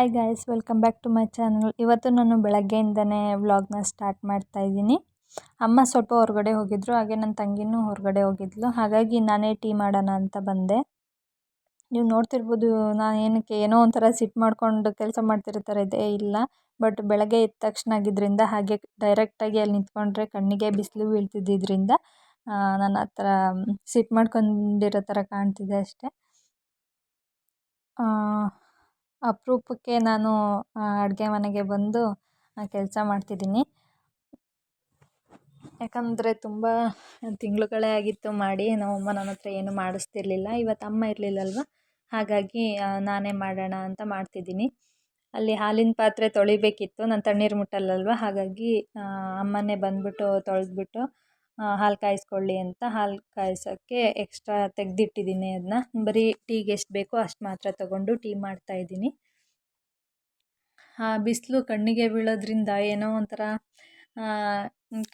Hi guys welcome back to my channel ಇವತ್ತು ನಾನು ಬೆಳಗ್ಗೆಯಿಂದನೇ ವ್ಲಾಗ್ನ ಸ್ಟಾರ್ಟ್ ಮಾಡ್ತಾ ಇದ್ದೀನಿ. ಅಮ್ಮ ಸ್ವಲ್ಪ ಹೊರಗಡೆ ಹೋಗಿದ್ರು, ಹಾಗೆ ನನ್ನ ತಂಗಿನೂ ಹೊರಗಡೆ ಹೋಗಿದ್ಲು. ಹಾಗಾಗಿ ನಾನೇ ಟೀ ಮಾಡೋಣ ಅಂತ ಬಂದೆ. ನೀವು ನೋಡ್ತಿರ್ಬೋದು, ನಾನು ಏನಕ್ಕೆ ಏನೋ ಒಂಥರ ಸಿಟ್ ಮಾಡ್ಕೊಂಡು ಕೆಲಸ ಮಾಡ್ತಿರೋ ಥರ ಇದೆ, ಇಲ್ಲ. ಬಟ್ ಬೆಳಗ್ಗೆ ಎದ್ದ ತಕ್ಷಣ ಆಗಿದ್ದರಿಂದ ಹಾಗೆ ಡೈರೆಕ್ಟಾಗಿ ಅಲ್ಲಿ ನಿಂತ್ಕೊಂಡ್ರೆ ಕಣ್ಣಿಗೆ ಬಿಸಿಲು ಬೀಳ್ತಿದ್ದಿದ್ದರಿಂದ ನಾನು ಆ ಥರ ಸಿಟ್ ಮಾಡ್ಕೊಂಡಿರೋ ಥರ ಕಾಣ್ತಿದೆ ಅಷ್ಟೇ. ಅಪರೂಪಕ್ಕೆ ನಾನು ಅಡುಗೆ ಮನೆಗೆ ಬಂದು ಕೆಲಸ ಮಾಡ್ತಿದ್ದೀನಿ. ಯಾಕಂದರೆ ತುಂಬ ತಿಂಗಳುಗಳೇ ಆಗಿತ್ತು ಮಾಡಿ ನಮ್ಮಮ್ಮ ನನ್ನ ಹತ್ರ ಏನೂ ಮಾಡಿಸ್ತಿರ್ಲಿಲ್ಲ. ಇವತ್ತು ಅಮ್ಮ ಇರಲಿಲ್ಲಲ್ವ? ಹಾಗಾಗಿ ನಾನೇ ಮಾಡೋಣ ಅಂತ ಮಾಡ್ತಿದ್ದೀನಿ. ಅಲ್ಲಿ ಹಾಲಿನ ಪಾತ್ರೆ ತೊಳಿಬೇಕಿತ್ತು. ನಾನು ತಣ್ಣೀರು ಮುಟ್ಟಲ್ಲಲ್ವ? ಹಾಗಾಗಿ ಅಮ್ಮನೇ ಬಂದುಬಿಟ್ಟು ತೊಳೆದ್ಬಿಟ್ಟು ಹಾಲು ಕಾಯಿಸ್ಕೊಳ್ಳಿ ಅಂತ ಹಾಲು ಕಾಯಿಸೋಕ್ಕೆ ಎಕ್ಸ್ಟ್ರಾ ತೆಗೆದಿಟ್ಟಿದ್ದೀನಿ ಅದನ್ನ ಬರೀ ಟೀಗೆ ಎಷ್ಟು ಬೇಕೋ ಅಷ್ಟು ಮಾತ್ರ ತೊಗೊಂಡು ಟೀ ಮಾಡ್ತಾಯಿದ್ದೀನಿ ಬಿಸಿಲು ಕಣ್ಣಿಗೆ ಬೀಳೋದ್ರಿಂದ ಏನೋ ಒಂಥರ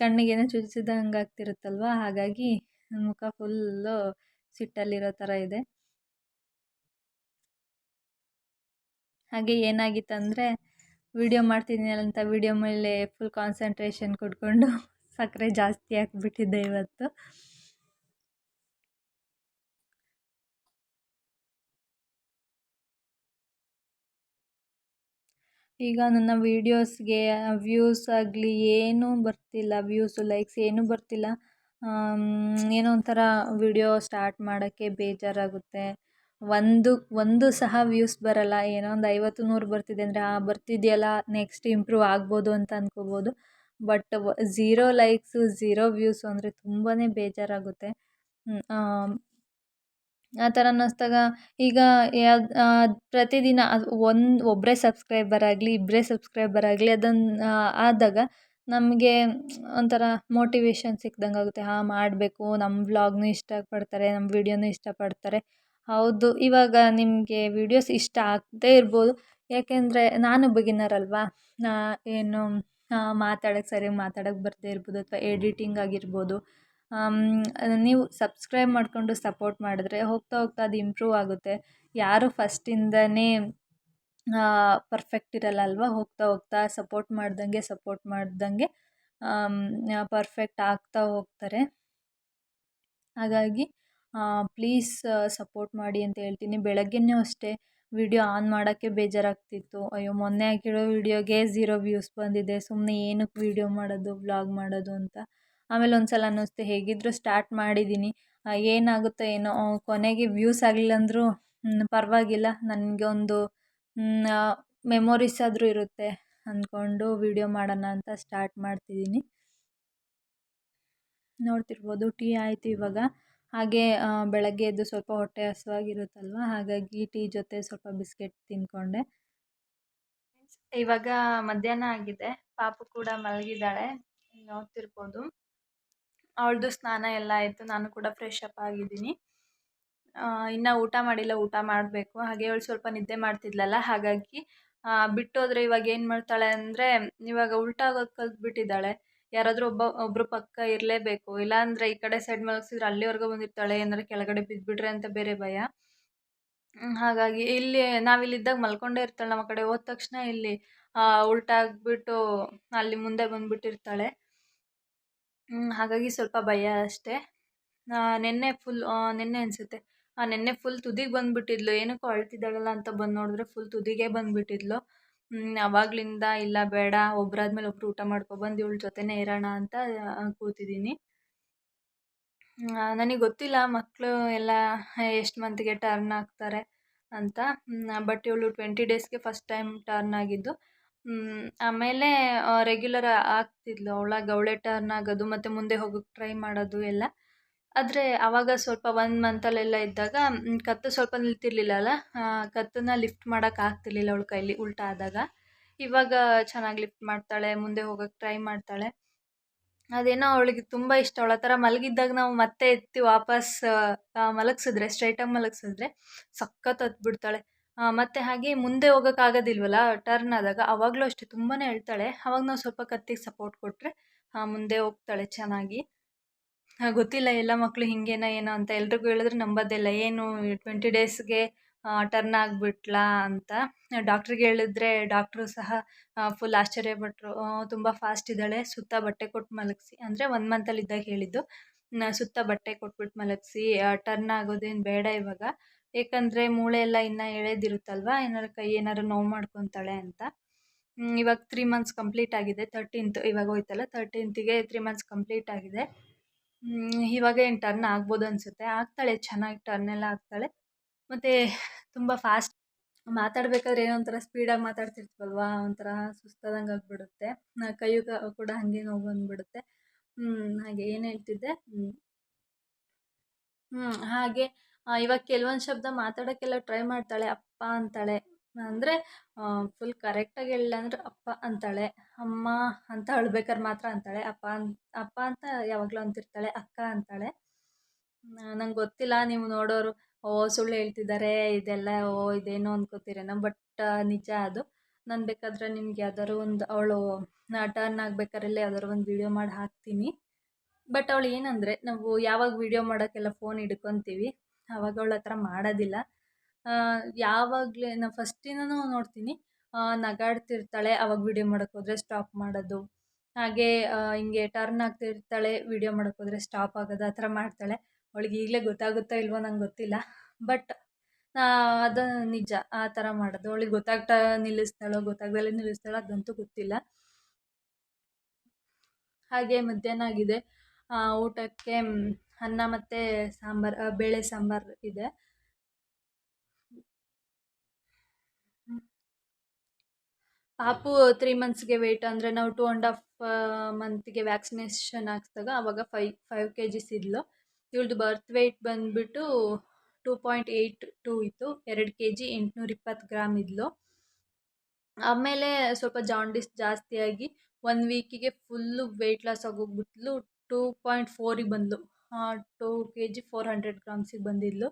ಕಣ್ಣಿಗೇನೋ ಚುಚ್ಚಿದಂಗೆ ಆಗ್ತಿರುತ್ತಲ್ವ? ಹಾಗಾಗಿ ಮುಖ ಫುಲ್ಲು ಸಿಟ್ಟಲ್ಲಿರೋ ಥರ ಇದೆ. ಹಾಗೆ ಏನಾಗಿತ್ತಂದರೆ ವಿಡಿಯೋ ಮಾಡ್ತಿದ್ದೀನಿ ಅಂತ ವಿಡಿಯೋ ಮೇಲೆ ಫುಲ್ ಕಾನ್ಸಂಟ್ರೇಷನ್ ಕೊಟ್ಕೊಂಡು ಸಕ್ಕರೆ ಜಾಸ್ತಿ ಹಾಕ್ಬಿಟ್ಟಿದ್ದೆ ಇವತ್ತು. ಈಗ ನನ್ನ ವೀಡಿಯೋಸ್ಗೆ ವ್ಯೂಸ್ ಆಗಲಿ ಏನೂ ಬರ್ತಿಲ್ಲ ವ್ಯೂಸು ಲೈಕ್ಸ್ ಏನೂ ಬರ್ತಿಲ್ಲ. ಏನೋ ಒಂಥರ ವಿಡಿಯೋ ಸ್ಟಾರ್ಟ್ ಮಾಡೋಕ್ಕೆ ಬೇಜಾರಾಗುತ್ತೆ. ಒಂದು ಒಂದು ಸಹ ವ್ಯೂಸ್ ಬರೋಲ್ಲ. ಏನೋ ಒಂದು ಐವತ್ತು, ನೂರು ಬರ್ತಿದೆ ಅಂದರೆ, ಆ, ಬರ್ತಿದೆಯಲ್ಲ ನೆಕ್ಸ್ಟ್ ಇಂಪ್ರೂವ್ ಆಗ್ಬೋದು ಅಂತ ಅಂದ್ಕೋಬೋದು but zero likes, zero views ಅಂದರೆ ತುಂಬಾ ಬೇಜಾರಾಗುತ್ತೆ. ಆ ಥರ ಅನ್ನಿಸ್ದಾಗ ಈಗ ಪ್ರತಿದಿನ ಒಂದು ಒಬ್ಬರೇ ಸಬ್ಸ್ಕ್ರೈಬರ್ ಆಗಲಿ ಇಬ್ಬರೇ ಸಬ್ಸ್ಕ್ರೈಬರ್ ಆಗಲಿ ಅದನ್ನು ಆದಾಗ ನಮಗೆ ಒಂಥರ ಮೋಟಿವೇಶನ್ ಸಿಕ್ದಂಗೆ ಆಗುತ್ತೆ. ಹಾಂ, ಮಾಡಬೇಕು ನಮ್ಮ ವ್ಲಾಗ್ನೂ ಇಷ್ಟಪಡ್ತಾರೆ ನಮ್ಮ ವೀಡಿಯೋನೂ ಇಷ್ಟಪಡ್ತಾರೆ. ಹೌದು, ಇವಾಗ ನಿಮಗೆ ವೀಡಿಯೋಸ್ ಇಷ್ಟ ಆಗದೇ ಇರ್ಬೋದು. ಯಾಕೆಂದರೆ ನಾನು ಬಿಗಿನರ್ ಅಲ್ವಾ? ಏನು ಮಾತಾಡೋಕ್ಕೆ ಸರಿಯಾಗಿ ಮಾತಾಡೋಕ್ಕೆ ಬರದೇ ಇರ್ಬೋದು ಅಥವಾ ಎಡಿಟಿಂಗ್ ಆಗಿರ್ಬೋದು. ನೀವು ಸಬ್ಸ್ಕ್ರೈಬ್ ಮಾಡಿಕೊಂಡು ಸಪೋರ್ಟ್ ಮಾಡಿದ್ರೆ ಹೋಗ್ತಾ ಹೋಗ್ತಾ ಅದು ಇಂಪ್ರೂವ್ ಆಗುತ್ತೆ. ಯಾರು ಫಸ್ಟಿಂದನೇ ಪರ್ಫೆಕ್ಟ್ ಇರಲ್ಲ ಅಲ್ವಾ? ಹೋಗ್ತಾ ಹೋಗ್ತಾ ಸಪೋರ್ಟ್ ಮಾಡ್ದಂಗೆ ಸಪೋರ್ಟ್ ಮಾಡ್ದಂಗೆ ಪರ್ಫೆಕ್ಟ್ ಆಗ್ತಾ ಹೋಗ್ತಾರೆ. ಹಾಗಾಗಿ ಪ್ಲೀಸ್ ಸಪೋರ್ಟ್ ಮಾಡಿ ಅಂತ ಹೇಳ್ತೀನಿ. ಬೆಳಗ್ಗೆಯೂ ಅಷ್ಟೇ. ವಿಡಿಯೋ ಆನ್ ಮಾಡೋಕ್ಕೆ ಬೇಜಾರಾಗ್ತಿತ್ತು. ಅಯ್ಯೋ, ಮೊನ್ನೆ ಹಾಕಿರೋ ವಿಡಿಯೋಗೆ ಝೀರೋ ವ್ಯೂಸ್ ಬಂದಿದೆ. ಸುಮ್ಮನೆ ಏನಕ್ಕೆ ವಿಡಿಯೋ ಮಾಡೋದು, ವ್ಲಾಗ್ ಮಾಡೋದು ಅಂತ. ಆಮೇಲೆ ಒಂದು ಸಲ ಅನ್ನಿಸ್ತು ಹೇಗಿದ್ದರೂ ಸ್ಟಾರ್ಟ್ ಮಾಡಿದ್ದೀನಿ. ಏನಾಗುತ್ತೋ ಏನೋ ಕೊನೆಗೆ ವ್ಯೂಸ್ ಆಗಲಿಲ್ಲ ಅಂದರೂ ಪರವಾಗಿಲ್ಲ. ನನಗೆ ಒಂದು ಮೆಮೊರೀಸ್ ಆದರೂ ಇರುತ್ತೆ ಅಂದ್ಕೊಂಡು ವಿಡಿಯೋ ಮಾಡೋಣ ಅಂತ ಸ್ಟಾರ್ಟ್ ಮಾಡ್ತಿದ್ದೀನಿ. ನೋಡ್ತಿರ್ಬೋದು, ಟೀ ಆಯಿತು ಇವಾಗ. ಹಾಗೆ ಬೆಳಗ್ಗೆ ಎದ್ದು ಸ್ವಲ್ಪ ಹೊಟ್ಟೆ ಹಸಿವಾಗಿರುತ್ತಲ್ವ? ಹಾಗಾಗಿ ಟೀ ಜೊತೆ ಸ್ವಲ್ಪ ಬಿಸ್ಕೆಟ್ ತಿಂದ್ಕೊಂಡೆ. ಇವಾಗ ಮಧ್ಯಾಹ್ನ ಆಗಿದೆ. ಪಾಪು ಕೂಡ ಮಲಗಿದ್ದಾಳೆ. ನೋಡ್ತಿರ್ಬೋದು. ಅವಳದು ಸ್ನಾನ ಎಲ್ಲ ಆಯಿತು. ನಾನು ಕೂಡ ಫ್ರೆಶ್ ಅಪ್ ಆಗಿದ್ದೀನಿ. ಇನ್ನು ಊಟ ಮಾಡಿಲ್ಲ. ಊಟ ಮಾಡಬೇಕು. ಹಾಗೆ ಅವಳು ಸ್ವಲ್ಪ ನಿದ್ದೆ ಮಾಡ್ತಿದ್ಲಲ್ಲ? ಹಾಗಾಗಿ ಬಿಟ್ಟೋದ್ರೆ ಇವಾಗ ಏನು ಮಾಡ್ತಾಳೆ ಅಂದರೆ, ಇವಾಗ ಉಲ್ಟಾಗೋದು ಕಲ್ತ್ಬಿಟ್ಟಿದ್ದಾಳೆ ಯಾರಾದರೂ ಒಬ್ಬ ಒಬ್ಬರು ಪಕ್ಕ ಇರಲೇಬೇಕು. ಇಲ್ಲಾಂದರೆ ಈ ಕಡೆ ಸೈಡ್ ಮಲಗಿಸಿದ್ರೆ ಅಲ್ಲಿವರೆಗೂ ಬಂದಿರ್ತಾಳೆ ಏನಾದ್ರು ಕೆಳಗಡೆ ಬಿದ್ದುಬಿಟ್ರೆ ಅಂತ ಬೇರೆ ಭಯ. ಹಾಗಾಗಿ ಇಲ್ಲಿ ನಾವಿಲ್ಲಿದ್ದಾಗ ಮಲ್ಕೊಂಡೇ ಇರ್ತಾಳೆ ನಮ್ಮ ಕಡೆ. ಹೋದ ತಕ್ಷಣ ಇಲ್ಲಿ ಉಲ್ಟಾಗ್ಬಿಟ್ಟು ಅಲ್ಲಿ ಮುಂದೆ ಬಂದುಬಿಟ್ಟಿರ್ತಾಳೆ. ಹಾಗಾಗಿ ಸ್ವಲ್ಪ ಭಯ ಅಷ್ಟೇ. ನಿನ್ನೆ ಫುಲ್ ನಿನ್ನೆ ಅನಿಸುತ್ತೆ. ನಿನ್ನೆ ಫುಲ್ ತುದಿಗೆ ಬಂದುಬಿಟ್ಟಿದ್ಲು. ಏನಕ್ಕೂ ಅಳ್ತಿದ್ದಾಳಲ್ಲ ಅಂತ ಬಂದು ನೋಡಿದ್ರೆ ಫುಲ್ ತುದಿಗೆ ಬಂದುಬಿಟ್ಟಿದ್ಲು. ಅವಾಗಲಿಂದ ಇಲ್ಲ ಬೇಡ ಒಬ್ಬರಾದ್ಮೇಲೆ ಒಬ್ಬರು ಊಟ ಮಾಡ್ಕೊಬಂದು ಇವಳ ಜೊತೆನೇ ಇರೋಣ ಅಂತ ಕೂತಿದ್ದೀನಿ. ನನಗೆ ಗೊತ್ತಿಲ್ಲ ಮಕ್ಕಳು ಎಲ್ಲ ಎಷ್ಟು ಮಂತಿಗೆ ಟರ್ನ್ ಆಗ್ತಾರೆ ಅಂತ. ಬಟ್ ಇವಳು ಟ್ವೆಂಟಿ ಡೇಸ್ಗೆ ಫಸ್ಟ್ ಟೈಮ್ ಟರ್ನ್ ಆಗಿದ್ದು. ಆಮೇಲೆ ರೆಗ್ಯುಲರ್ ಆಗ್ತಿದ್ಲು. ಅವಳಾಗ ಅವಳೇ ಟರ್ನ್ ಆಗೋದು, ಮತ್ತು ಮುಂದೆ ಹೋಗೋಕ್ಕೆ ಟ್ರೈ ಮಾಡೋದು ಎಲ್ಲ. ಆದರೆ ಆವಾಗ ಸ್ವಲ್ಪ ಒನ್ ಮಂತಲ್ಲೆಲ್ಲ ಇದ್ದಾಗ ಕತ್ತು ಸ್ವಲ್ಪ ನಿಲ್ತಿರ್ಲಿಲ್ಲ ಅಲ್ಲ ಕತ್ತನ್ನ ಲಿಫ್ಟ್ ಮಾಡೋಕೆ ಆಗ್ತಿರ್ಲಿಲ್ಲ ಅವಳ ಕೈಲಿ ಉಲ್ಟಾ ಆದಾಗ. ಇವಾಗ ಚೆನ್ನಾಗಿ ಲಿಫ್ಟ್ ಮಾಡ್ತಾಳೆ, ಮುಂದೆ ಹೋಗೋಕ್ಕೆ ಟ್ರೈ ಮಾಡ್ತಾಳೆ. ಅದೇನೋ ಅವಳಿಗೆ ತುಂಬ ಇಷ್ಟ. ಅವಳ ಥರ ಮಲಗಿದ್ದಾಗ ನಾವು ಮತ್ತೆ ಎತ್ತಿ ವಾಪಸ್ ಮಲಗಿಸಿದ್ರೆ ಸ್ಟ್ರೈಟಾಗಿ ಮಲಗಿಸಿದ್ರೆ ಸಖತ್ ಹತ್ಬಿಡ್ತಾಳೆ ಮತ್ತು ಹಾಗೆ ಮುಂದೆ ಹೋಗೋಕ್ಕಾಗೋದಿಲ್ವಲ್ಲ ಟರ್ನ್ ಆದಾಗ ಅವಾಗಲೂ ಅಷ್ಟೇ ತುಂಬಾ ಹೇಳ್ತಾಳೆ ಅವಾಗ ನಾವು ಸ್ವಲ್ಪ ಕತ್ತಿಗೆ ಸಪೋರ್ಟ್ ಕೊಟ್ಟರೆ ಮುಂದೆ ಹೋಗ್ತಾಳೆ ಚೆನ್ನಾಗಿ. ಗೊತ್ತಿಲ್ಲ. ಎಲ್ಲ ಮಕ್ಕಳು ಹಿಂಗೇನ, ಏನೋ ಅಂತ ಎಲ್ರಿಗೂ ಹೇಳಿದ್ರೆ ನಂಬೋದಿಲ್ಲ. ಏನು ಟ್ವೆಂಟಿ ಡೇಸ್ಗೆ ಟರ್ನ್ ಆಗಿಬಿಟ್ಲಾ ಅಂತ. ಡಾಕ್ಟ್ರಿಗೆ ಹೇಳಿದ್ರೆ ಡಾಕ್ಟ್ರು ಸಹ ಫುಲ್ ಆಶ್ಚರ್ಯಪಟ್ಟರು ತುಂಬ ಫಾಸ್ಟ್ ಇದ್ದಾಳೆ. ಸುತ್ತ ಬಟ್ಟೆ ಕೊಟ್ಟು ಮಲಗಿಸಿ. ಅಂದರೆ ಒನ್ ಮಂತಲ್ಲಿ ಇದ್ದಾಗ ಹೇಳಿದ್ದು. ಸುತ್ತ ಬಟ್ಟೆ ಕೊಟ್ಬಿಟ್ಟು ಮಲಗಿಸಿ. ಟರ್ನ್ ಆಗೋದೇನು ಬೇಡ ಇವಾಗ. ಏಕೆಂದರೆ ಮೂಳೆ ಎಲ್ಲ ಇನ್ನೂ ಎಳೆದಿರುತ್ತಲ್ವ? ಏನಾದ್ರು ಕೈ ಏನಾದ್ರು ನೋವು ಮಾಡ್ಕೊತಾಳೆ ಅಂತ. ಇವಾಗ ತ್ರೀ ಮಂತ್ಸ್ ಕಂಪ್ಲೀಟ್ ಆಗಿದೆ. ತರ್ಟೀನ್ತ್ ಇವಾಗ ಹೋಯ್ತಲ್ಲ? ತರ್ಟೀನ್ತಿಗೆ ತ್ರೀ ಮಂತ್ಸ್ ಕಂಪ್ಲೀಟ್ ಆಗಿದೆ. ಇವಾಗ ಏನು ಟರ್ನ್ ಆಗ್ಬೋದು ಅನಿಸುತ್ತೆ. ಆಗ್ತಾಳೆ, ಚೆನ್ನಾಗಿ ಟರ್ನ್ ಎಲ್ಲ ಆಗ್ತಾಳೆ. ಮತ್ತು ತುಂಬ ಫಾಸ್ಟ್ ಮಾತಾಡಬೇಕಾದ್ರೆ ಏನೋ ಒಂಥರ ಸ್ಪೀಡಾಗಿ ಮಾತಾಡ್ತಿರ್ತೀವಲ್ವ? ಒಂಥರ ಸುಸ್ತಾದಂಗೆ ಆಗಿಬಿಡುತ್ತೆ. ಕೈಯು ಕೂಡ ಹಾಗೆ ನೋವು ಬಂದುಬಿಡುತ್ತೆ. ಹಾಗೆ ಏನು ಹೇಳ್ತಿದ್ದೆ? ಹಾಗೆ ಇವಾಗ ಕೆಲವೊಂದು ಶಬ್ದ ಮಾತಾಡೋಕ್ಕೆಲ್ಲ ಟ್ರೈ ಮಾಡ್ತಾಳೆ. ಅಪ್ಪ ಅಂತಾಳೆ. ಅಂದರೆ ಫುಲ್ ಕರೆಕ್ಟಾಗಿ ಹೇಳಿಲ್ಲ ಅಂದ್ರೆ, ಅಪ್ಪ ಅಂತಾಳೆ. ಅಮ್ಮ ಅಂತ ಅಳ್ಬೇಕಾರೆ ಮಾತ್ರ ಅಂತಾಳೆ. ಅಪ್ಪ ಅನ್, ಅಪ್ಪ ಅಂತ ಯಾವಾಗಲೂ ಅಂತಿರ್ತಾಳೆ. ಅಕ್ಕ ಅಂತಾಳೆ. ನಂಗೆ ಗೊತ್ತಿಲ್ಲ. ನೀವು ನೋಡೋರು, ಓ, ಸುಳ್ಳು ಹೇಳ್ತಿದ್ದಾರೆ ಇದೆಲ್ಲ, ಓ, ಇದೇನೋ ಅಂದ್ಕೋತೀರೇನೋ ಬಟ್ ನಿಜ ಅದು. ನಾನು ಬೇಕಾದರೆ ನಿಮ್ಗೆ ಯಾವ್ದಾದ್ರು ಒಂದು, ಅವಳು ಟರ್ನ್ ಆಗ್ಬೇಕಾರೆಲ್ಲ ಯಾವ್ದಾದ್ರು ಒಂದು ವಿಡಿಯೋ ಮಾಡಿ ಹಾಕ್ತೀನಿ. ಬಟ್ ಅವಳು ಏನಂದರೆ, ನಾವು ಯಾವಾಗ ವೀಡಿಯೋ ಮಾಡೋಕ್ಕೆಲ್ಲ ಫೋನ್ ಹಿಡ್ಕೊತೀವಿ, ಅವಾಗ ಅವಳ ಹತ್ರ ಮಾಡೋದಿಲ್ಲ. ಯಾವಾಗಲೇ ನಾನು ಫಸ್ಟಿಂದನೂ ನೋಡ್ತೀನಿ. ನಗಾಡ್ತಿರ್ತಾಳೆ, ಅವಾಗ ವಿಡಿಯೋ ಮಾಡೋಕ್ಕೆ ಹೋದರೆ ಸ್ಟಾಪ್ ಮಾಡೋದು. ಹಾಗೆ ಹಿಂಗೆ ಟರ್ನ್ ಆಗ್ತಿರ್ತಾಳೆ ವಿಡಿಯೋ ಮಾಡೋಕ್ಕೆ ಹೋದರೆ ಸ್ಟಾಪ್ ಆಗೋದು, ಆ ಥರ ಮಾಡ್ತಾಳೆ. ಅವಳಿಗೆ ಈಗಲೇ ಗೊತ್ತಾಗುತ್ತೋ ಇಲ್ವೋ ನಂಗೆ ಗೊತ್ತಿಲ್ಲ. ಬಟ್ ಅದು ನಿಜ, ಆ ಥರ ಮಾಡೋದು. ಅವಳಿಗೆ ಗೊತ್ತಾಗ್ತಾ ನಿಲ್ಲಿಸ್ತಾಳೋ, ಗೊತ್ತಾಗ್ದಲೇ ನಿಲ್ಲಿಸ್ತಾಳೋ ಅದಂತೂ ಗೊತ್ತಿಲ್ಲ. ಹಾಗೆ ಮಧ್ಯಾಹ್ನ ಆಗಿದೆ. ಊಟಕ್ಕೆ ಅನ್ನ ಮತ್ತು ಸಾಂಬಾರು ಬೇಳೆ ಸಾಂಬಾರು ಇದೆ. ಪಾಪು ತ್ರೀ ಮಂತ್ಸ್ಗೆ ವೆಯ್ಟ್ ಅಂದರೆ ನಾವು ಟೂ ಆ್ಯಂಡ್ ಹಾಫ್ ಮಂತ್ಗೆ ವ್ಯಾಕ್ಸಿನೇಷನ್ ಹಾಕ್ಸ್ದಾಗ ಆವಾಗ ಫೈ ಫೈವ್ ಕೆ ಜಿಸ್ ಇದ್ಲು. ಇವಳ್ದು ಬರ್ತ್ ವೆಯ್ಟ್ ಬಂದುಬಿಟ್ಟು ಟೂ ಪಾಯಿಂಟ್ ಏಯ್ಟ್ ಟೂ ಇತ್ತು. ಎರಡು ಕೆ ಜಿ ಎಂಟುನೂರ ಇಪ್ಪತ್ತು ಗ್ರಾಮ್ ಇದ್ಲು. ಆಮೇಲೆ ಸ್ವಲ್ಪ ಜಾಂಡಿಸ್ ಜಾಸ್ತಿಯಾಗಿ ಒನ್ ವೀಕಿಗೆ ಫುಲ್ಲು ವೆಯ್ಟ್ ಲಾಸ್ ಆಗೋಗ್ಬಿಟ್ಲು. ಟೂ ಪಾಯಿಂಟ್ ಫೋರಿಗೆ ಬಂದಳು two K G four hundred ಗ್ರಾಮ್ಸಿಗೆ ಬಂದಿದ್ಲು.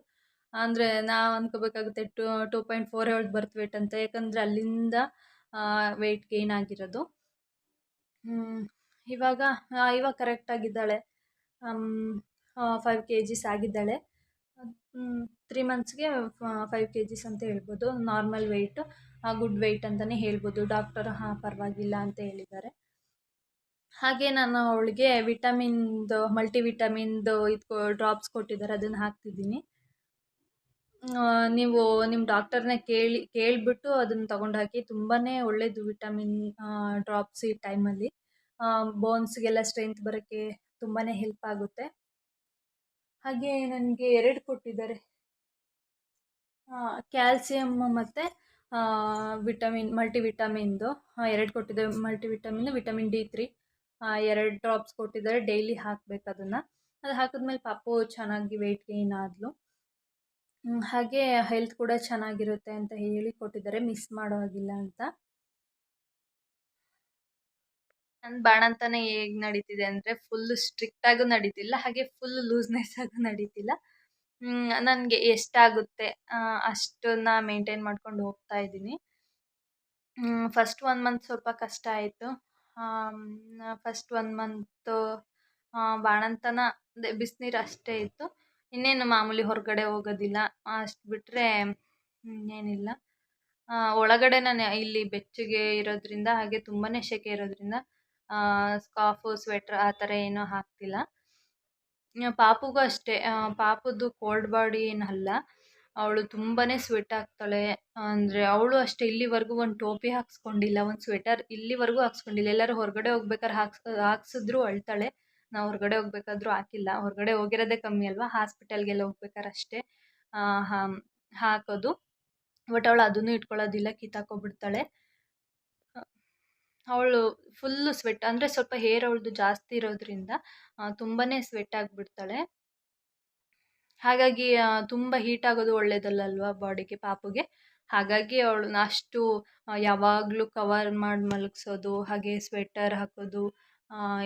ಅಂದರೆ ನಾವು ಅಂದ್ಕೋಬೇಕಾಗುತ್ತೆ ಟೂ ಟೂ ಪಾಯಿಂಟ್ ಫೋರ್ ಅವಳ್ದು ಬರ್ತ್ ವೆಯ್ಟ್ ಅಂತ. ಯಾಕಂದರೆ ಅಲ್ಲಿಂದ ವೆಯ್ಟ್ ಗೈನ್ ಆಗಿರೋದು. ಇವಾಗ ಇವಾಗ ಕರೆಕ್ಟಾಗಿದ್ದಾಳೆ ಫೈವ್ ಕೆ ಜಿಸ್ ಆಗಿದ್ದಾಳೆ. ತ್ರೀ ಮಂತ್ಸ್ಗೆ ಫೈವ್ ಕೆ ಜಿಸ್ ಅಂತ ಹೇಳ್ಬೋದು. ನಾರ್ಮಲ್ ವೆಯ್ಟ್ ಗುಡ್ ವೆಯ್ಟ್ ಅಂತಲೇ ಹೇಳ್ಬೋದು. ಡಾಕ್ಟರ್ ಹಾಂ, ಪರವಾಗಿಲ್ಲ ಅಂತ ಹೇಳಿದ್ದಾರೆ. ಹಾಗೆ ನಾನು ಅವಳಿಗೆ ವಿಟಮಿನ್ದು ಮಲ್ಟಿವಿಟಮಿನ್ದು ಇದು ಡ್ರಾಪ್ಸ್ ಕೊಟ್ಟಿದ್ದಾರೆ. ಅದನ್ನು ಹಾಕ್ತಿದ್ದೀನಿ. ನೀವು ನಿಮ್ಮ ಡಾಕ್ಟರ್ನ ಕೇಳಿ, ಕೇಳಿಬಿಟ್ಟು ಅದನ್ನು ತಗೊಂಡು ಹಾಕಿ ತುಂಬಾ ಒಳ್ಳೆಯದು ವಿಟಮಿನ್ ಡ್ರಾಪ್ಸ್ ಈ ಟೈಮಲ್ಲಿ ಬೋನ್ಸ್ಗೆಲ್ಲ ಸ್ಟ್ರೆಂತ್ ಬರೋಕ್ಕೆ ತುಂಬಾ ಹೆಲ್ಪ್ ಆಗುತ್ತೆ. ಹಾಗೆ ನನಗೆ ಎರಡು ಕೊಟ್ಟಿದ್ದಾರೆ. ಕ್ಯಾಲ್ಸಿಯಮ್ ಮತ್ತು ವಿಟಮಿನ್ ಮಲ್ಟಿ ವಿಟಮಿನ್ದು ಎರಡು ಕೊಟ್ಟಿದ್ದಾರೆ. ಮಲ್ಟಿ ವಿಟಮಿನ್ ಡಿ ತ್ರೀ ಎರಡು ಡ್ರಾಪ್ಸ್ ಕೊಟ್ಟಿದ್ದಾರೆ. ಡೈಲಿ ಹಾಕಬೇಕು ಅದನ್ನು. ಅದು ಹಾಕಿದ್ಮೇಲೆ ಪಾಪು ಚೆನ್ನಾಗಿ ವೆಯ್ಟ್ ಗೈನ್ ಆದಳು ಹಾಗೆ ಹೆಲ್ತ್ ಕೂಡ ಚೆನ್ನಾಗಿರುತ್ತೆ ಅಂತ ಹೇಳಿ ಕೊಟ್ಟಿದ್ದಾರೆ. ಮಿಸ್ ಮಾಡೋ ಹಾಗಿಲ್ಲ ಅಂತ. ನನ್ನ ಬಾಣಂತನ ಹೇಗೆ ನಡೀತಿದೆ ಅಂದರೆ ಸ್ಟ್ರಿಕ್ಟ್ ಸ್ಟ್ರಿಕ್ಟಾಗೂ ನಡೀತಿಲ್ಲ, ಹಾಗೆ ಫುಲ್ ಲೂಸ್ನೆಸ್ ಆಗೂ ನಡೀತಿಲ್ಲ. ನನಗೆ ಎಷ್ಟಾಗುತ್ತೆ ಅಷ್ಟನ್ನ ಮೇಂಟೈನ್ ಮಾಡ್ಕೊಂಡು ಹೋಗ್ತಾ ಇದ್ದೀನಿ. ಫಸ್ಟ್ ಒನ್ ಮಂತ್ ಸ್ವಲ್ಪ ಕಷ್ಟ ಆಯಿತು. ಫಸ್ಟ್ ಒನ್ ಮಂತು ಬಾಣಂತನ, ಅದೇ ಬಿಸಿನೀರು ಅಷ್ಟೇ ಇತ್ತು. ಇನ್ನೇನು ಮಾಮೂಲಿ ಹೊರಗಡೆ ಹೋಗೋದಿಲ್ಲ. ಅಷ್ಟು ಬಿಟ್ಟರೆ ಇನ್ನೇನಿಲ್ಲ ಒಳಗಡೆ ನಾನು ಇಲ್ಲಿ ಬೆಚ್ಚಗೆ ಇರೋದ್ರಿಂದ, ಹಾಗೆ ತುಂಬಾ ಸೆಕೆ ಇರೋದ್ರಿಂದ ಸ್ಕಾಫು, ಸ್ವೆಟ್ರ್ ಆ ಥರ ಏನೂ ಹಾಕ್ತಿಲ್ಲ. ಪಾಪುಗೂ ಅಷ್ಟೇ. ಪಾಪದ್ದು ಕೋಲ್ಡ್ ಬಾಡಿ ಏನಲ್ಲ. ಅವಳು ತುಂಬಾ ಸ್ವೆಟ್ ಹಾಕ್ತಾಳೆ. ಅಂದರೆ ಅವಳು ಅಷ್ಟೇ, ಇಲ್ಲಿವರೆಗೂ ಒಂದು ಟೋಪಿ ಹಾಕ್ಸ್ಕೊಂಡಿಲ್ಲ, ಒಂದು ಸ್ವೆಟರ್ ಇಲ್ಲಿವರೆಗೂ ಹಾಕ್ಸ್ಕೊಂಡಿಲ್ಲ. ಎಲ್ಲರೂ ಹೊರಗಡೆ ಹೋಗ್ಬೇಕಾದ್ರೆ ಹಾಕ್ಸ್, ಹಾಕ್ಸಿದ್ರು ಅಳ್ತಾಳೆ. ನಾವು ಹೊರಗಡೆ ಹೋಗ್ಬೇಕಾದ್ರೂ ಹಾಕಿಲ್ಲ. ಹೊರಗಡೆ ಹೋಗಿರೋದೇ ಕಮ್ಮಿ ಅಲ್ವಾ? ಹಾಸ್ಪಿಟಲ್ಗೆಲ್ಲ ಹೋಗ್ಬೇಕಾರೆ ಅಷ್ಟೇ ಹಾಕೋದು. ಬಟ್ ಅವಳು ಅದನ್ನು ಇಟ್ಕೊಳ್ಳೋದಿಲ್ಲ, ಕಿತ್ತಾಕೊಬಿಡ್ತಾಳೆ. ಅವಳು ಫುಲ್ಲು ಸ್ವೆಟ್ ಅಂದರೆ ಸ್ವಲ್ಪ ಹೇರ್ ಅವಳದು ಜಾಸ್ತಿ ಇರೋದ್ರಿಂದ ತುಂಬಾ ಸ್ವೆಟ್ ಆಗಿಬಿಡ್ತಾಳೆ. ಹಾಗಾಗಿ ತುಂಬ ಹೀಟ್ ಆಗೋದು ಒಳ್ಳೇದಲ್ಲಲ್ವಾ ಬಾಡಿಗೆ ಪಾಪುಗೆ? ಹಾಗಾಗಿ ಅವಳು ಅಷ್ಟು ಯಾವಾಗಲೂ ಕವರ್ ಮಾಡಿ ಮಲಗಿಸೋದು, ಹಾಗೆ ಸ್ವೆಟರ್ ಹಾಕೋದು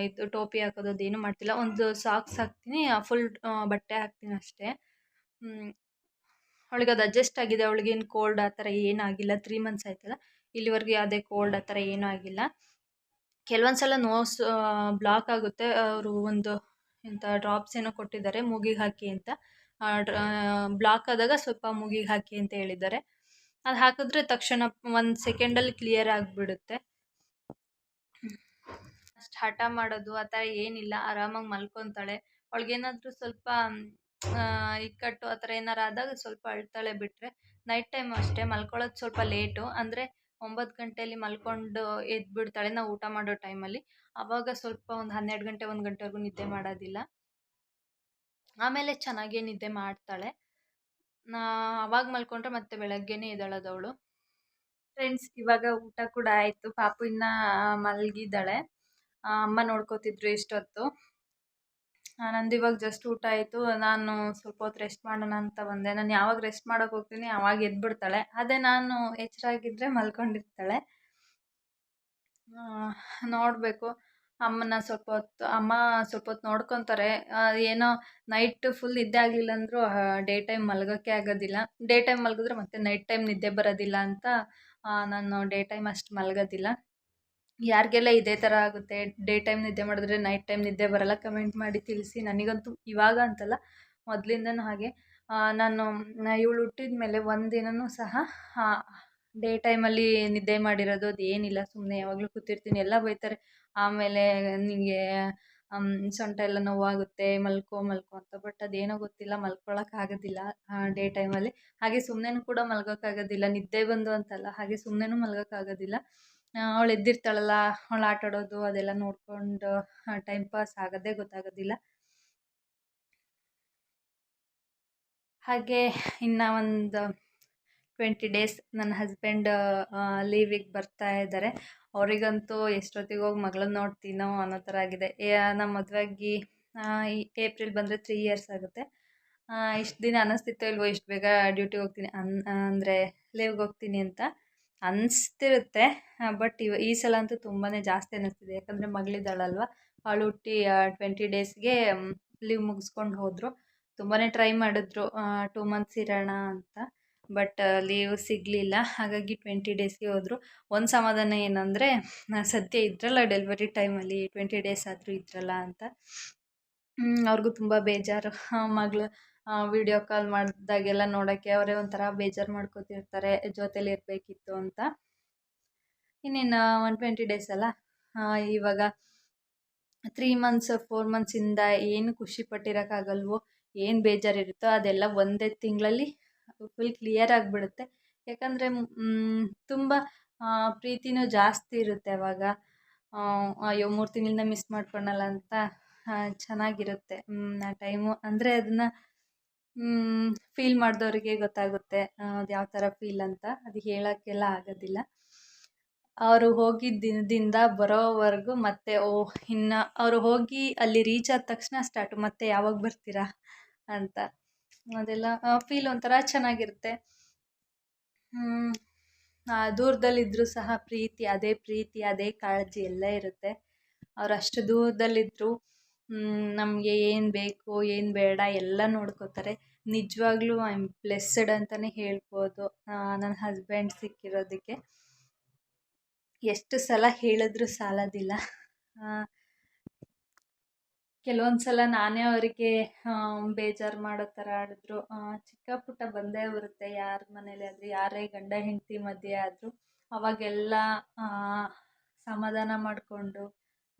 ಇದು ಟೋಪಿ ಹಾಕೋದು ಅದೇನು ಮಾಡ್ತಿಲ್ಲ. ಒಂದು ಸಾಕ್ಸ್ ಹಾಕ್ತೀನಿ ಫುಲ್ ಬಟ್ಟೆ ಹಾಕ್ತೀನಿ ಅಷ್ಟೇ. ಅವಳಿಗೆ ಅದು ಅಡ್ಜಸ್ಟ್ ಆಗಿದೆ. ಅವಳಿಗೇನು ಕೋಲ್ಡ್ ಆ ಥರ ಏನಾಗಿಲ್ಲ ತ್ರೀ ಮಂತ್ಸ್ ಆಯ್ತಲ್ಲ. ಇಲ್ಲಿವರೆಗೂ ಯಾವುದೇ ಕೋಲ್ಡ್ ಆ ಥರ ಏನೂ ಆಗಿಲ್ಲ. ಕೆಲವೊಂದು ಸಲ ನೋಸ್ ಬ್ಲಾಕ್ ಆಗುತ್ತೆ. ಅವರು ಒಂದು ಎಂಥ ಡ್ರಾಪ್ಸ್ ಏನೋ ಕೊಟ್ಟಿದ್ದಾರೆ, ಮೂಗಿಗೆ ಹಾಕಿ ಅಂತ. ಬ್ಲಾಕ್ ಆದಾಗ ಸ್ವಲ್ಪ ಮೂಗಿಗೆ ಹಾಕಿ ಅಂತ ಹೇಳಿದ್ದಾರೆ. ಅದು ಹಾಕಿದ್ರೆ ತಕ್ಷಣ ಒಂದು ಸೆಕೆಂಡಲ್ಲಿ ಕ್ಲಿಯರ್ ಆಗಿಬಿಡುತ್ತೆ. ಅಷ್ಟು ಹಠ ಮಾಡೋದು, ಆ ಥರ ಏನಿಲ್ಲ. ಆರಾಮಾಗಿ ಮಲ್ಕೊತಾಳೆ. ಅವಳಿಗೇನಾದ್ರೂ ಸ್ವಲ್ಪ ಇಕ್ಕಟ್ಟು ಆ ಥರ ಏನಾರು ಆದಾಗ ಸ್ವಲ್ಪ ಅಳ್ತಾಳೆ ಬಿಟ್ಟರೆ ನೈಟ್ ಟೈಮ್ ಅಷ್ಟೇ. ಮಲ್ಕೊಳ್ಳೋದು ಸ್ವಲ್ಪ ಲೇಟು. ಅಂದರೆ ಒಂಬತ್ತು ಗಂಟೆಯಲ್ಲಿ ಮಲ್ಕೊಂಡು ಎದ್ಬಿಡ್ತಾಳೆ. ನಾವು ಊಟ ಮಾಡೋ ಟೈಮಲ್ಲಿ. ಆವಾಗ ಸ್ವಲ್ಪ ಒಂದು ಹನ್ನೆರಡು ಗಂಟೆ, ಒಂದು ಗಂಟೆವರೆಗೂ ನಿದ್ದೆ ಮಾಡೋದಿಲ್ಲ. ಆಮೇಲೆ ಚೆನ್ನಾಗೇ ನಿದ್ದೆ ಮಾಡ್ತಾಳೆ. ನಾ ಅವಾಗ ಮಲ್ಕೊಂಡ್ರೆ ಮತ್ತೆ ಬೆಳಗ್ಗೆನೇ ಎದ್ದೇಳೋದು ಅವಳು. ಫ್ರೆಂಡ್ಸ್ ಇವಾಗ ಊಟ ಕೂಡ ಆಯಿತು. ಪಾಪು ಇನ್ನ ಮಲಗಿದ್ದಾಳೆ. ಅಮ್ಮ ನೋಡ್ಕೋತಿದ್ರು ಇಷ್ಟೊತ್ತು ನಂದು ಇವಾಗ ಜಸ್ಟ್ ಊಟ ಆಯಿತು. ನಾನು ಸ್ವಲ್ಪ ಹೊತ್ತು ರೆಸ್ಟ್ ಮಾಡೋಣ ಅಂತ ಬಂದೆ. ನಾನು ಯಾವಾಗ ರೆಸ್ಟ್ ಮಾಡೋಕೆ ಹೋಗ್ತೀನಿ ಆವಾಗ ಎದ್ಬಿಡ್ತಾಳೆ. ಅದೇ ನಾನು ಎಚ್ಚರ ಮಲ್ಕೊಂಡಿರ್ತಾಳೆ. ನೋಡಬೇಕು. ಅಮ್ಮನ ಸ್ವಲ್ಪ ಹೊತ್ತು, ಅಮ್ಮ ಸ್ವಲ್ಪ ಹೊತ್ತು ನೋಡ್ಕೊತಾರೆ. ಏನೋ ನೈಟ್ ಫುಲ್ ನಿದ್ದೆ ಆಗಲಿಲ್ಲ ಅಂದರೂ ಡೇ ಟೈಮ್ ಮಲಗೋಕ್ಕೆ ಆಗೋದಿಲ್ಲ. ಡೇ ಟೈಮ್ ಮಲಗಿದ್ರೆ ಮತ್ತೆ ನೈಟ್ ಟೈಮ್ ನಿದ್ದೆ ಬರೋದಿಲ್ಲ ಅಂತ ನಾನು ಡೇ ಟೈಮ್ ಅಷ್ಟು ಮಲಗೋದಿಲ್ಲ. ಯಾರಿಗೆಲ್ಲ ಇದೇ ಥರ ಆಗುತ್ತೆ? ಡೇ ಟೈಮ್ ನಿದ್ದೆ ಮಾಡಿದ್ರೆ ನೈಟ್ ಟೈಮ್ ನಿದ್ದೆ ಬರೋಲ್ಲ? ಕಮೆಂಟ್ ಮಾಡಿ ತಿಳಿಸಿ. ನನಗಂತೂ ಇವಾಗ ಅಂತಲ್ಲ, ಮೊದಲಿಂದನೂ ಹಾಗೆ. ನಾನು ಇವಳು ಹುಟ್ಟಿದ ಮೇಲೆ ಒಂದು ದಿನವೂ ಸಹ ಡೇ ಟೈಮಲ್ಲಿ ನಿದ್ದೆ ಮಾಡಿರೋದು, ಅದು ಏನಿಲ್ಲ. ಸುಮ್ಮನೆ ಯಾವಾಗಲೂ ಕೂತಿರ್ತೀನಿ. ಎಲ್ಲ ಬೈತಾರೆ. ಆಮೇಲೆ ನಿನಗೆ ಸೊಂಟ ಎಲ್ಲ ನೋವಾಗುತ್ತೆ, ಮಲ್ಕೋ ಮಲ್ಕೋ ಅಂತ. ಬಟ್ ಅದೇನೋ ಗೊತ್ತಿಲ್ಲ ಮಲ್ಕೊಳಕ್ಕಾಗೋದಿಲ್ಲ ಡೇ ಟೈಮಲ್ಲಿ ಹಾಗೆ ಸುಮ್ಮನೆ ಕೂಡ ಮಲ್ಗೋಕ್ಕಾಗೋದಿಲ್ಲ ನಿದ್ದೆ ಬಂದು ಅಂತಲ್ಲ, ಹಾಗೆ ಸುಮ್ಮನೆ ಮಲ್ಗೋಕ್ಕಾಗೋದಿಲ್ಲ ಅವಳು ಎದ್ದಿರ್ತಾಳಲ್ಲ, ಅವಳು ಆಟ ಆಡೋದು ಅದೆಲ್ಲ ನೋಡಿಕೊಂಡು ಟೈಮ್ ಪಾಸ್ ಆಗೋದೇ ಗೊತ್ತಾಗೋದಿಲ್ಲ. ಹಾಗೆ ಇನ್ನು ಒಂದು ಟ್ವೆಂಟಿ ಡೇಸ್ ನನ್ನ ಹಸ್ಬೆಂಡ್ ಲೀವಿಗೆ ಬರ್ತಾ ಇದ್ದಾರೆ. ಅವರಿಗಂತೂ ಎಷ್ಟೊತ್ತಿಗೆ ಹೋಗಿ ಮಗಳನ್ನ ನೋಡ್ತೀನೋ ಅನ್ನೋ ಥರ ಆಗಿದೆ. ನಮ್ಮ ಮದುವೆಯಾಗಿ ಏಪ್ರಿಲ್ ಬಂದರೆ ತ್ರೀ ಇಯರ್ಸ್ ಆಗುತ್ತೆ. ಇಷ್ಟು ದಿನ ಅನ್ನಿಸ್ತಿತ್ತೋ ಇಲ್ವೋ, ಇಷ್ಟು ಬೇಗ ಡ್ಯೂಟಿಗೆ ಹೋಗ್ತೀನಿ ಅನ್, ಅಂದರೆ ಲೀವ್ಗೆ ಹೋಗ್ತೀನಿ ಅಂತ. ಅನಿಸ್ತಿರುತ್ತೆ. ಬಟ್ ಇವ, ಈ ಸಲ ಅಂತೂ ತುಂಬಾ ಜಾಸ್ತಿ ಅನ್ನಿಸ್ತಿದೆ ಯಾಕಂದರೆ ಮಗಳಿದ್ದಾಳಲ್ವ? ಅವಳು ಹುಟ್ಟಿ ಟ್ವೆಂಟಿ ಡೇಸ್ಗೆ ಲೀವ್ ಮುಗಿಸ್ಕೊಂಡು ಹೋದರು. ತುಂಬಾ ಟ್ರೈ ಮಾಡಿದ್ರು. ಟೂ ಮಂತ್ಸ್ ಇರೋಣ ಅಂತ. ಬಟ್ ಲೀವ್ ಸಿಗಲಿಲ್ಲ. ಹಾಗಾಗಿ ಟ್ವೆಂಟಿ ಡೇಸ್ಗೆ ಹೋದರು. ಒಂದು ಸಮಾಧಾನ ಏನಂದರೆ ಸದ್ಯ ಇದ್ರಲ್ಲ ಡೆಲಿವರಿ ಟೈಮಲ್ಲಿ ಟ್ವೆಂಟಿ ಡೇಸ್ ಆದರೂ ಇದ್ರಲ್ಲ ಅಂತ. ಅವ್ರಿಗೂ ತುಂಬ ಬೇಜಾರು. ಮಗಳು ವೀಡಿಯೋ ಕಾಲ್ ಮಾಡಿದಾಗೆಲ್ಲ ನೋಡೋಕ್ಕೆ ಅವರೇ ಒಂಥರ ಬೇಜಾರು ಮಾಡ್ಕೋತಿರ್ತಾರೆ, ಜೊತೇಲಿ ಇರಬೇಕಿತ್ತು ಅಂತ. ಇನ್ನೇನು ಒನ್ ಟ್ವೆಂಟಿ ಡೇಸ್ ಅಲ್ಲ? ಇವಾಗ ತ್ರೀ ಮಂತ್ಸ್ ಫೋರ್ ಮಂತ್ಸಿಂದ ಏನು ಖುಷಿ ಪಟ್ಟಿರೋಕ್ಕಾಗಲ್ವೋ, ಏನು ಬೇಜಾರಿರುತ್ತೋ ಅದೆಲ್ಲ ಒಂದೇ ತಿಂಗಳಲ್ಲಿ ಫುಲ್ ಕ್ಲಿಯರ್ ಆಗಿಬಿಡುತ್ತೆ. ಯಾಕಂದರೆ ತುಂಬ ಪ್ರೀತಿನೂ ಜಾಸ್ತಿ ಇರುತ್ತೆ ಅವಾಗ. ಅಯ್ಯೋ, ಮೂರು ತಿಂಗಳಿಂದ ಮಿಸ್ ಮಾಡ್ಕೊಳಲ್ಲ ಅಂತ ಚೆನ್ನಾಗಿರುತ್ತೆ. ಆ ಟೈಮು ಅಂದರೆ ಅದನ್ನು ಫೀಲ್ ಮಾಡಿದವ್ರಿಗೆ ಗೊತ್ತಾಗುತ್ತೆ ಅದು ಯಾವ ಥರ ಫೀಲ್ ಅಂತ. ಅದು ಹೇಳೋಕ್ಕೆಲ್ಲ ಆಗೋದಿಲ್ಲ. ಅವರು ಹೋಗಿದ್ದ ದಿನದಿಂದ ಬರೋವರೆಗೂ ಮತ್ತೆ, ಓ, ಇನ್ನು ಅವರು ಹೋಗಿ ಅಲ್ಲಿ ರೀಚ್ ಆದ ತಕ್ಷಣ ಸ್ಟಾರ್ಟು ಮತ್ತೆ ಯಾವಾಗ ಬರ್ತೀರಾ ಅಂತ. ಅದೆಲ್ಲ ಫೀಲ್ ಒಂಥರ ಚೆನ್ನಾಗಿರುತ್ತೆ. ದೂರದಲ್ಲಿದ್ದರೂ ಸಹ ಪ್ರೀತಿ, ಅದೇ ಪ್ರೀತಿ, ಅದೇ ಕಾಳಜಿ ಎಲ್ಲ ಇರುತ್ತೆ. ಅವ್ರು ಅಷ್ಟು ದೂರದಲ್ಲಿದ್ದರು ನಮಗೆ ಏನು ಬೇಕು, ಏನು ಬೇಡ ಎಲ್ಲ ನೋಡ್ಕೋತಾರೆ. ನಿಜವಾಗ್ಲೂ ಐ ಆಮ್ ಬ್ಲೆಸ್ಸಡ್ ಅಂತಲೇ ಹೇಳ್ಬೋದು. ನನ್ನ ಹಸ್ಬೆಂಡ್ ಸಿಕ್ಕಿರೋದಕ್ಕೆ. ಎಷ್ಟು ಸಲ ಹೇಳಿದ್ರೂ ಸಾಲೋದಿಲ್ಲ. ಕೆಲವೊಂದು ಸಲ ನಾನೇ ಅವರಿಗೆ ಬೇಜಾರು ಮಾಡೋ ಥರ ಆಡಿದ್ರು. ಚಿಕ್ಕ ಪುಟ್ಟ ಬಂದೇ ಬರುತ್ತೆ. ಯಾರ ಮನೇಲಿ ಆದರೂ, ಯಾರೇ ಗಂಡ, ಹೆಂಡತಿ ಮಧ್ಯೆ ಆದರೂ. ಅವಾಗೆಲ್ಲ ಸಮಾಧಾನ ಮಾಡಿಕೊಂಡು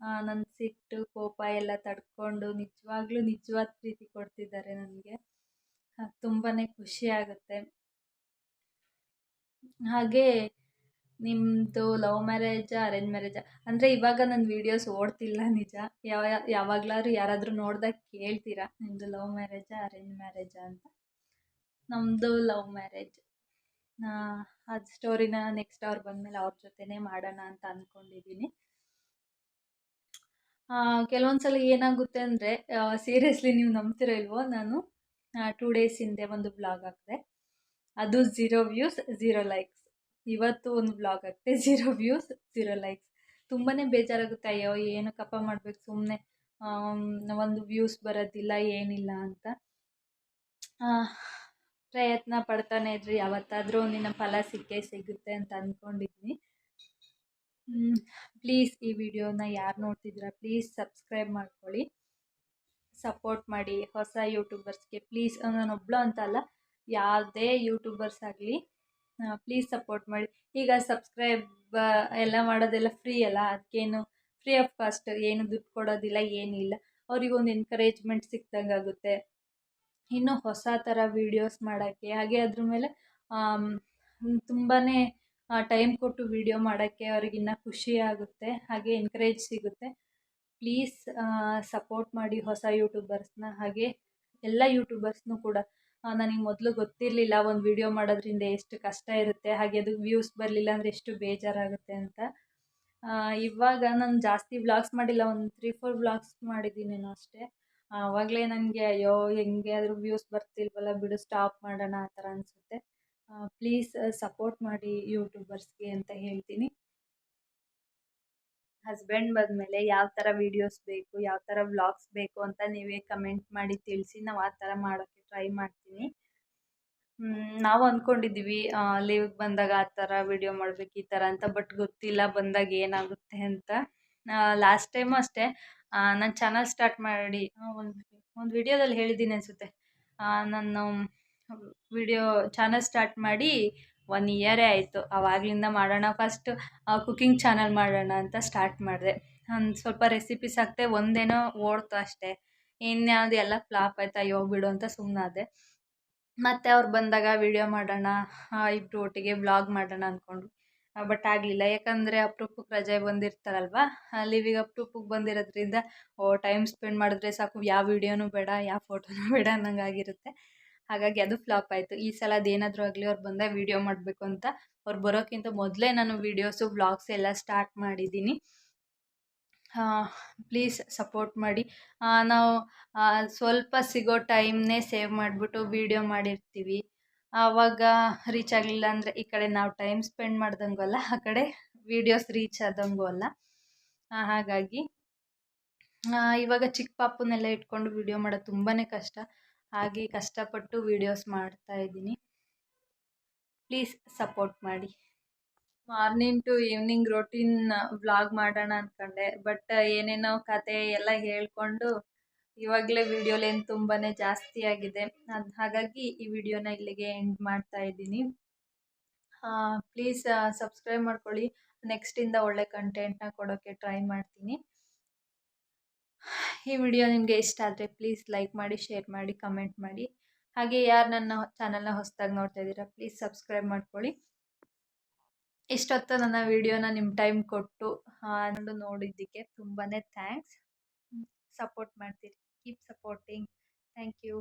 ನನ್ನ ಸಿಟ್ಟು, ಕೋಪ ಎಲ್ಲ ತಡ್ಕೊಂಡು ನಿಜವಾಗ್ಲೂ ನಿಜವಾದ ಪ್ರೀತಿ ಕೊಡ್ತಿದ್ದಾರೆ ನನಗೆ. ತುಂಬಾ ಖುಷಿ ಆಗುತ್ತೆ. ಹಾಗೆ ನಿಮ್ಮದು ಲವ್ ಮ್ಯಾರೇಜಾ ಅರೇಂಜ್ ಮ್ಯಾರೇಜಾ ಅಂದರೆ ಇವಾಗ ನನ್ನ ವೀಡಿಯೋಸ್ ಓಡ್ತಿಲ್ಲ ನಿಜ. ಯಾವ, ಯಾವಾಗಲಾದ್ರೂ ಯಾರಾದರೂ ನೋಡ್ದಾಗ ಕೇಳ್ತೀರಾ ನಿಮ್ಮದು ಲವ್ ಮ್ಯಾರೇಜಾ ಅರೇಂಜ್ ಮ್ಯಾರೇಜಾ ಅಂತ? ನಮ್ಮದು ಲವ್ ಮ್ಯಾರೇಜ್ ಅದು ಸ್ಟೋರಿನ ನೆಕ್ಸ್ಟ್ ಅವ್ರು ಬಂದಮೇಲೆ ಅವ್ರ ಜೊತೆನೇ ಮಾಡೋಣ ಅಂತ ಅಂದ್ಕೊಂಡಿದ್ದೀನಿ ಕೆಲವೊಂದು ಸಲ ಏನಾಗುತ್ತೆ ಅಂದರೆ ಸೀರಿಯಸ್ಲಿ ನೀವು ನಂಬ್ತಿರೋ ಇಲ್ವೋ ನಾನು? ಟೂ ಡೇಸ್ ಹಿಂದೆ ಒಂದು ಬ್ಲಾಗ್ ಹಾಕಿದೆ. ಅದು ಝೀರೋ ವ್ಯೂಸ್ ಝೀರೋ ಲೈಕ್ಸ್ ಇವತ್ತು ಒಂದು ಬ್ಲಾಗ್ ಹಾಕಿದೆ ಝೀರೋ ವ್ಯೂಸ್ ಝೀರೋ ಲೈಕ್ಸ್ ತುಂಬಾ ಬೇಜಾರಾಗುತ್ತೆ, ಅಯ್ಯೋ, ಏನು ಕಪ್ಪ ಮಾಡಬೇಕು ಸುಮ್ಮನೆ ಒಂದು ವ್ಯೂಸ್ ಬರೋದಿಲ್ಲ, ಏನಿಲ್ಲ ಅಂತ. ಪ್ರಯತ್ನ ಪಡ್ತಾನೆ ಇದ್ರಿ, ಯಾವತ್ತಾದರೂ ಒಂದಿನ ಫಲ ಸಿಕ್ಕೇ ಸಿಗುತ್ತೆ ಅಂತ ಅಂದ್ಕೊಂಡಿದ್ದೀನಿ ಪ್ಲೀಸ್ ಈ ವಿಡಿಯೋನ ಯಾರು ನೋಡ್ತಿದ್ದೀರಾ ಪ್ಲೀಸ್ ಸಬ್ಸ್ಕ್ರೈಬ್ ಮಾಡ್ಕೊಳ್ಳಿ. ಸಪೋರ್ಟ್ ಮಾಡಿ, ಹೊಸ ಯೂಟ್ಯೂಬರ್ಸ್ಗೆ. ಪ್ಲೀಸ್ ನಾನೊಬ್ಳು ಅಂತ ಅಲ್ಲ, ಯಾವುದೇ ಯೂಟ್ಯೂಬರ್ಸ್ ಆಗಲಿ ಪ್ಲೀಸ್ ಸಪೋರ್ಟ್ ಮಾಡಿ. ಈಗ ಸಬ್ಸ್ಕ್ರೈಬ್ ಎಲ್ಲ ಮಾಡೋದೆಲ್ಲ ಫ್ರೀ ಅಲ್ಲ ಅದಕ್ಕೇನು ಫ್ರೀ ಆಫ್ ಕಾಸ್ಟ್, ಏನು ದುಡ್ಡು ಕೊಡೋದಿಲ್ಲ, ಏನಿಲ್ಲ. ಅವ್ರಿಗೊಂದು ಎನ್ಕರೇಜ್ಮೆಂಟ್ ಸಿಕ್ದಂಗೆ ಆಗುತ್ತೆ. ಇನ್ನೂ ಹೊಸ ಥರ ವೀಡಿಯೋಸ್ ಮಾಡೋಕ್ಕೆ, ಹಾಗೆ ಅದ್ರ ಮೇಲೆ ತುಂಬಾ ಟೈಮ್ ಕೊಟ್ಟು ವೀಡಿಯೋ ಮಾಡೋಕ್ಕೆ ಅವ್ರಿಗಿನ್ನ ಖುಷಿ ಆಗುತ್ತೆ, ಹಾಗೆ ಎನ್ಕರೇಜ್ ಸಿಗುತ್ತೆ. ಪ್ಲೀಸ್ ಸಪೋರ್ಟ್ ಮಾಡಿ ಹೊಸ ಯೂಟ್ಯೂಬರ್ಸ್ನ ಹಾಗೆ ಎಲ್ಲ ಯೂಟ್ಯೂಬರ್ಸ್ನು ಕೂಡ. ನನಗೆ ಮೊದಲು ಗೊತ್ತಿರಲಿಲ್ಲ ಒಂದು ವೀಡಿಯೋ ಮಾಡೋದ್ರಿಂದ ಎಷ್ಟು ಕಷ್ಟ ಇರುತ್ತೆ, ಹಾಗೆ ಅದು ವ್ಯೂಸ್ ಬರಲಿಲ್ಲ ಅಂದರೆ ಎಷ್ಟು ಬೇಜಾರಾಗುತ್ತೆ ಅಂತ. ಇವಾಗ ನಾನು ಜಾಸ್ತಿ ವ್ಲಾಗ್ಸ್ ಮಾಡಿಲ್ಲ, ಒಂದು ತ್ರೀ ಫೋರ್ ವ್ಲಾಗ್ಸ್ ಮಾಡಿದ್ದೀನೇನೋ ಅಷ್ಟೇ. ಆವಾಗಲೇ ನನಗೆ ಅಯ್ಯೋ, ಹೆಂಗೆ ಆದರೂ ವ್ಯೂಸ್ ಬರ್ತಿಲ್ವಲ್ಲ ಬಿಡು ಸ್ಟಾಪ್ ಮಾಡೋಣ ಆ ಥರ ಅನಿಸುತ್ತೆ. ಪ್ಲೀಸ್ ಸಪೋರ್ಟ್ ಮಾಡಿ ಯೂಟ್ಯೂಬರ್ಸ್ಗೆ ಅಂತ ಹೇಳ್ತೀನಿ. ಹಸ್ಬೆಂಡ್ ಬಂದಮೇಲೆ ಯಾವ ಥರ ವೀಡಿಯೋಸ್ ಬೇಕು, ಯಾವ ಥರ ವ್ಲಾಗ್ಸ್ ಬೇಕು ಅಂತ ನೀವೇ ಕಮೆಂಟ್ ಮಾಡಿ ತಿಳಿಸಿ, ನಾವು ಆ ಥರ ಮಾಡೋಕ್ಕೆ ಟ್ರೈ ಮಾಡ್ತೀನಿ. ನಾವು ಅಂದ್ಕೊಂಡಿದ್ದೀವಿ ಲೀವ್ಗೆ ಬಂದಾಗ ಆ ಥರ ವೀಡಿಯೋ ಮಾಡ್ಬೇಕು, ಈ ಥರ ಅಂತ ಬಟ್ ಗೊತ್ತಿಲ್ಲ ಬಂದಾಗ ಏನಾಗುತ್ತೆ ಅಂತ. ಲಾಸ್ಟ್ ಟೈಮು ಅಷ್ಟೇ ನಾನು ಚಾನಲ್ ಸ್ಟಾರ್ಟ್ ಮಾಡಿ ಒಂದು ಒಂದು ವಿಡಿಯೋದಲ್ಲಿ ಹೇಳಿದ್ದೀನಿ ಅನಿಸುತ್ತೆ. ನಾನು ವಿಡಿಯೋ ಚಾನಲ್ ಸ್ಟಾರ್ಟ್ ಮಾಡಿ ಒನ್ ಇಯರೇ ಆಯಿತು. ಆವಾಗಲಿಂದ ಮಾಡೋಣ ಫಸ್ಟ್ ಕುಕ್ಕಿಂಗ್ ಚಾನಲ್ ಮಾಡೋಣ ಅಂತ ಸ್ಟಾರ್ಟ್ ಮಾಡಿದೆ. ಒಂದು ಸ್ವಲ್ಪ ರೆಸಿಪೀಸ್ ಹಾಕಿದೆ, ಒಂದೇನೋ ಓಡ್ತು ಅಷ್ಟೇ. ಇನ್ಯಾವುದು ಎಲ್ಲ ಫ್ಲಾಪ್ ಆಯ್ತಾ, ಅಯ್ಯೋ ಬಿಡು ಅಂತ ಸುಮ್ಮನಾದೆ ಮತ್ತೆ ಅವ್ರು ಬಂದಾಗ ವಿಡಿಯೋ ಮಾಡೋಣ ಇಬ್ಬರು ಒಟ್ಟಿಗೆ ಬ್ಲಾಗ್ ಮಾಡೋಣ ಅಂದ್ಕೊಂಡು ಬಟ್ ಆಗಲಿಲ್ಲ. ಯಾಕಂದರೆ ಅಪ್ರೂಪಕ್ಕೆ ರಜೆ ಬಂದಿರ್ತಾರಲ್ವ? ಲೀವಿಗೆ ಅಪ್ರೂಪಕ್ಕೆ ಬಂದಿರೋದ್ರಿಂದ, ಓ ಟೈಮ್ ಸ್ಪೆಂಡ್ ಮಾಡಿದ್ರೆ ಸಾಕು. ಯಾವ ವೀಡಿಯೋನೂ ಬೇಡ, ಯಾವ ಫೋಟೋನೂ ಬೇಡ ಅನ್ನಂಗೆ ಆಗಿರುತ್ತೆ ಹಾಗಾಗಿ ಅದು ಫ್ಲಾಪ್ ಆಯಿತು. ಈ ಸಲ ಅದೇನಾದರೂ ಆಗಲಿ ಅವ್ರು ಬಂದಾಗ ವೀಡಿಯೋ ಮಾಡಬೇಕು ಅಂತ. ಅವ್ರು ಬರೋಕ್ಕಿಂತ ಮೊದಲೇ ನಾನು ವೀಡಿಯೋಸು ವ್ಲಾಗ್ಸ್ ಎಲ್ಲ ಸ್ಟಾರ್ಟ್ ಮಾಡಿದ್ದೀನಿ. ಪ್ಲೀಸ್ ಸಪೋರ್ಟ್ ಮಾಡಿ. ನಾವು ಸ್ವಲ್ಪ ಸಿಗೋ ಟೈಮ್ನೇ ಸೇವ್ ಮಾಡಿಬಿಟ್ಟು ವೀಡಿಯೋ ಮಾಡಿರ್ತೀವಿ. ಆವಾಗ ರೀಚ್ ಆಗಲಿಲ್ಲ ಅಂದರೆ ಈ ಕಡೆ ನಾವು ಟೈಮ್ ಸ್ಪೆಂಡ್ ಮಾಡ್ದಂಗೂ ಅಲ್ಲ, ಆ ಕಡೆ ವೀಡಿಯೋಸ್ ರೀಚ್ ಆದಂಗೂ ಅಲ್ಲ. ಹಾಗಾಗಿ ಇವಾಗ ಚಿಕ್ಕ ಪಾಪನ್ನೆಲ್ಲ ಇಟ್ಕೊಂಡು ವೀಡಿಯೋ ಮಾಡೋದು ತುಂಬಾ ಕಷ್ಟ. ಹಾಗೆ ಕಷ್ಟಪಟ್ಟು ವೀಡಿಯೋಸ್ ಮಾಡ್ತಾ ಇದ್ದೀನಿ. ಪ್ಲೀಸ್ ಸಪೋರ್ಟ್ ಮಾಡಿ. Morning to evening routine vlog ಮಾಡೋಣ ಅಂದ್ಕೊಂಡೆ ಬಟ್ ಏನೇನೋ ಕತೆ ಎಲ್ಲ ಹೇಳ್ಕೊಂಡು ಇವಾಗಲೇ ವಿಡಿಯೋ ಲೆಂತ್ ತುಂಬಾ ಜಾಸ್ತಿ ಆಗಿದೆ. ಅದು ಹಾಗಾಗಿ ಈ ವಿಡಿಯೋನ ಇಲ್ಲಿಗೆ ಎಂಡ್ ಮಾಡ್ತಾ ಇದ್ದೀನಿ. ಪ್ಲೀಸ್ ಸಬ್ಸ್ಕ್ರೈಬ್ ಮಾಡ್ಕೊಳ್ಳಿ. ನೆಕ್ಸ್ಟಿಂದ ಒಳ್ಳೆ ಕಂಟೆಂಟ್ನ ಕೊಡೋಕ್ಕೆ ಟ್ರೈ ಮಾಡ್ತೀನಿ. ಈ ವಿಡಿಯೋ ನಿಮಗೆ ಇಷ್ಟ ಆದರೆ ಪ್ಲೀಸ್ ಲೈಕ್ ಮಾಡಿ ಶೇರ್ ಮಾಡಿ ಕಮೆಂಟ್ ಮಾಡಿ. ಹಾಗೆ ಯಾರು ನನ್ನ ಚಾನಲ್ನ ಹೊಸದಾಗಿ ನೋಡ್ತಾ ಇದ್ದೀರಾ ಪ್ಲೀಸ್ ಸಬ್ಸ್ಕ್ರೈಬ್ ಮಾಡ್ಕೊಳ್ಳಿ. ಇಷ್ಟೊತ್ತು ನನ್ನ ವಿಡಿಯೋನ ನಿಮ್ಮ ಟೈಮ್ ಕೊಟ್ಟು ನೋಡಿದ್ದಕ್ಕೆ ತುಂಬಾ ಥ್ಯಾಂಕ್ಸ್ ಸಪೋರ್ಟ್ ಮಾಡ್ತೀರಿ. Keep supporting thank you